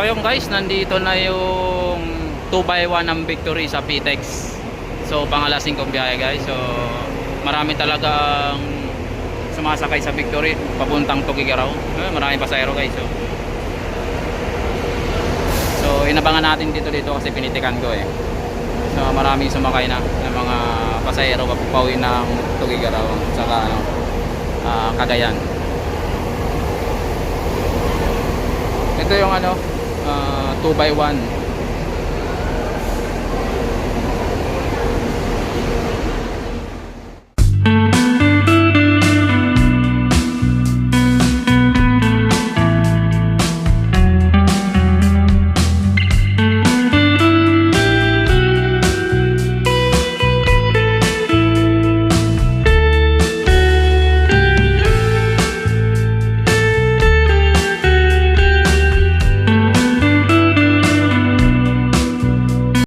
So ayun guys, nandito na yung 2x1 ng victory sa PTEX. So pangalasing kong biyahe guys. So marami talagang sumasakay sa victory papuntang Tugigaraw. Eh, maraming pasahero guys. So, so inabangan natin dito dito kasi pinitikan ko eh. So maraming sumakay na ng mga pasahero papupawi ng Tugigaraw saka ano, ah, Cagayan. Ito yung ano, 2x1